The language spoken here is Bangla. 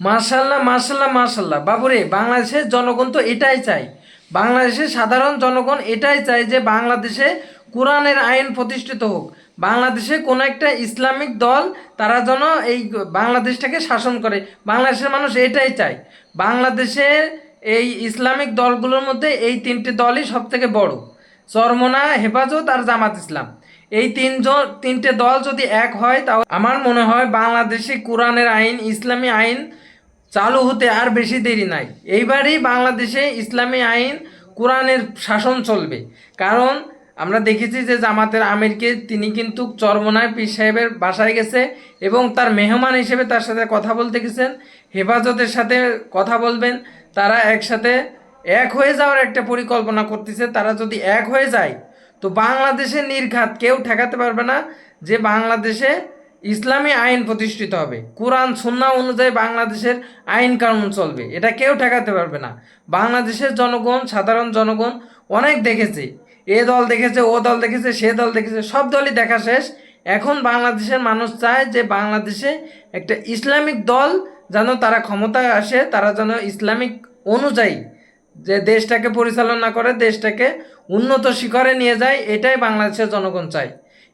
মার্শাল্লাহ মার্শাল্লাহ মার্শাল্লাহ বাবুরে, বাংলাদেশের জনগণ তো এটাই চাই বাংলাদেশের সাধারণ জনগণ এটাই চায় যে বাংলাদেশে কোরআনের আইন প্রতিষ্ঠিত হোক। বাংলাদেশে কোনো একটা ইসলামিক দল, তারা যেন এই বাংলাদেশটাকে শাসন করে। বাংলাদেশের মানুষ এটাই চায়। বাংলাদেশের এই ইসলামিক দলগুলোর মধ্যে এই তিনটি দলই সব থেকে বড়। চরমোনা হেফাজত আর জামাত ইসলাম। এই তিনজন তিনটে দল যদি এক হয়, তাও আমার মনে হয় বাংলাদেশে কোরআনের আইন, ইসলামী আইন চালু হতে আর বেশি দেরি নাই। এইবারই বাংলাদেশে ইসলামী আইন কোরআনের শাসন চলবে। কারণ আমরা দেখেছি যে জামাতের আমিরকে তিনি কিন্তু চরমনায় পীর সাহেবের বাসায় গেছে এবং তার মেহমান হিসেবে তার সাথে কথা বলতে গেছেন, হেফাজতের সাথে কথা বলবেন, তারা একসাথে এক হয়ে যাওয়ার একটা পরিকল্পনা করতেছে, তারা যদি এক হয়ে যায়, তো বাংলাদেশের নির্ঘাত কেউ ঠেকাতে পারবে না যে বাংলাদেশে ইসলামী আইন প্রতিষ্ঠিত হবে। কোরআন সুন্না অনুযায়ী বাংলাদেশের আইন কানুন চলবে। এটা কেউ ঠেকাতে পারবে না। বাংলাদেশের জনগণ, সাধারণ জনগণ অনেক দেখেছে। এ দল দেখেছে, ও দল দেখেছে, সে দল দেখেছে, সব দলই দেখা শেষ। এখন বাংলাদেশের মানুষ চায় যে বাংলাদেশে একটা ইসলামিক দল যেন তারা ক্ষমতায় আসে, তারা যেন ইসলামিক অনুযায়ী যে দেশটাকে পরিচালনা করে, দেশটাকে উন্নত শিখরে নিয়ে যায়, এটাই বাংলাদেশের জনগণ চায়।